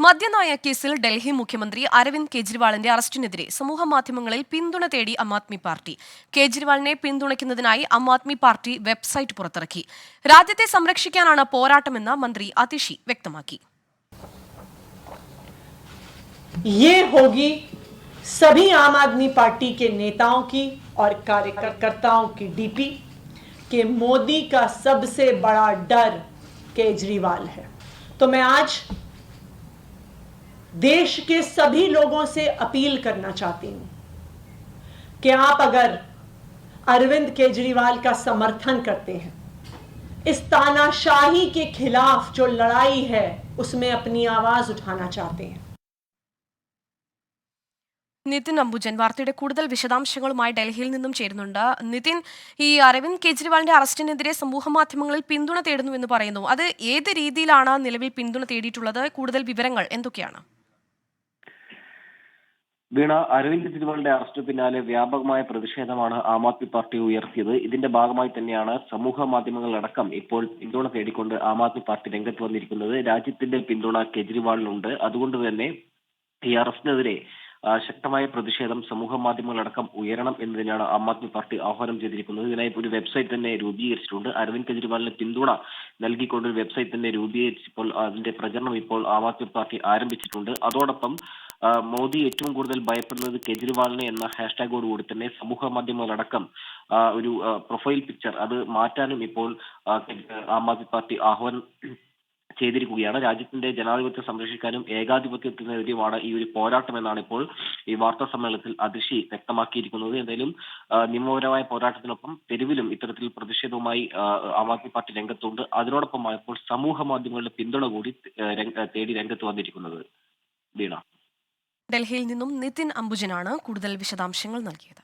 മദ്യനയ കേസിൽ ഡൽഹി മുഖ്യമന്ത്രി അരവിന്ദ് കെജ്രിവാളിന്റെ അറസ്റ്റിനെതിരെ സമൂഹ മാധ്യമങ്ങളിൽ പിന്തുണ തേടി ആം Aadmi party കേജ്രിവാളിനെ പിന്തുണയ്ക്കുന്നതിനായി Aam Aadmi party website പുറത്തിറക്കി രാജ്യത്തെ സംരക്ഷിക്കാനാണ് പോരാട്ടമെന്ന് മന്ത്രി അതിഷി വ്യക്തമാക്കി ये होगी सभी आम आदमी पार्टी के नेताओं की और कार्यकर्ताओं की डीपी कि मोदी का सबसे बड़ा डर केजरीवाल है तो मैं आज देश के सभी लोगों से अपील करना चाहती हूं कि आप अगर अरविंद केजरीवाल का समर्थन करते हैं इस तानाशाही के खिलाफ जो लड़ाई है उसमें अपनी आवाज उठाना चाहते हैं നിതിൻ അംബുജൻ വാർത്തയുടെ കൂടുതൽ വിശദാംശങ്ങളുമായി ഡൽഹിയിൽ നിന്നും ചേരുന്നുണ്ട് നിതിൻ ഈ അരവിന്ദ് കെജ്രിവാളിന്റെ അറസ്റ്റിനെതിരെ സമൂഹ മാധ്യമങ്ങളിൽ പിന്തുണ തേടുന്നു എന്ന് പറയുന്നു അത് ഏത് രീതിയിലാണ് നിലവിൽ പിന്തുണ തേടിയിട്ടുള്ളത് കൂടുതൽ വിവരങ്ങൾ എന്തൊക്കെയാണ് വീണ അരവിന്ദ് കെജ്രിവാളിന്റെ അറസ്റ്റ് പിന്നാലെ വ്യാപകമായ പ്രതിഷേധമാണ് ആം ആദ്മി പാർട്ടി ഉയർത്തിയത്. ഇതിന്റെ ഭാഗമായി തന്നെയാണ് സമൂഹ മാധ്യമങ്ങളടക്കം ഇപ്പോൾ പിന്തുണ തേടിക്കൊണ്ട് ആം ആദ്മി പാർട്ടി രംഗത്ത് വന്നിരിക്കുന്നത്. രാജ്യത്തിന്റെ പിന്തുണ കെജ്രിവാളിനുണ്ട്. അതുകൊണ്ട് തന്നെ ഈ അറസ്റ്റിനെതിരെ ശക്തമായ പ്രതിഷേധം സമൂഹ മാധ്യമങ്ങളടക്കം ഉയരണം എന്നതിനാണ് ആം ആദ്മി പാർട്ടി ആഹ്വാനം ചെയ്തിരിക്കുന്നത്. ഇതിനായി ഒരു വെബ്സൈറ്റ് തന്നെ രൂപീകരിച്ചിട്ടുണ്ട്. അരവിന്ദ് കെജ്രിവാളിന് പിന്തുണ നൽകിക്കൊണ്ട് ഒരു വെബ്സൈറ്റ് തന്നെ രൂപീകരിച്ചപ്പോൾ അതിന്റെ പ്രചരണം ഇപ്പോൾ ആം ആദ്മി പാർട്ടി ആരംഭിച്ചിട്ടുണ്ട്. അതോടൊപ്പം മോദി ഏറ്റവും കൂടുതൽ ഭയപ്പെടുന്നത് കെജ്രിവാളിനെ എന്ന ഹാഷ്ടാഗോട് കൂടി തന്നെ സമൂഹ മാധ്യമങ്ങളടക്കം ഒരു പ്രൊഫൈൽ പിക്ചർ അത് മാറ്റാനും ഇപ്പോൾ ആ, ആദ്മി പാർട്ടി ആഹ്വാനം ചെയ്തിരിക്കുകയാണ്. രാജ്യത്തിന്റെ ജനാധിപത്യം സംരക്ഷിക്കാനും ഏകാധിപത്യത്തിനെതിരെയുമാണ് ഈ ഒരു പോരാട്ടം എന്നാണ് ഇപ്പോൾ ഈ വാർത്താ സമ്മേളനത്തിൽ അതിശി വ്യക്തമാക്കിയിരിക്കുന്നത്. എന്തായാലും നിയമപരമായ പോരാട്ടത്തിനൊപ്പം തെരുവിലും ഇത്തരത്തിൽ പ്രതിഷേധവുമായി ആ, ആദ്മി പാർട്ടി രംഗത്തുണ്ട്. അതിനോടൊപ്പമാണ് ഇപ്പോൾ സമൂഹ മാധ്യമങ്ങളുടെ പിന്തുണ കൂടി തേടി രംഗത്ത് വന്നിരിക്കുന്നത്. വീണ. ഡൽഹിയിൽ നിന്നും നിതിൻ അംബുജനാണ് കൂടുതൽ വിശദാംശങ്ങൾ നൽകിയത്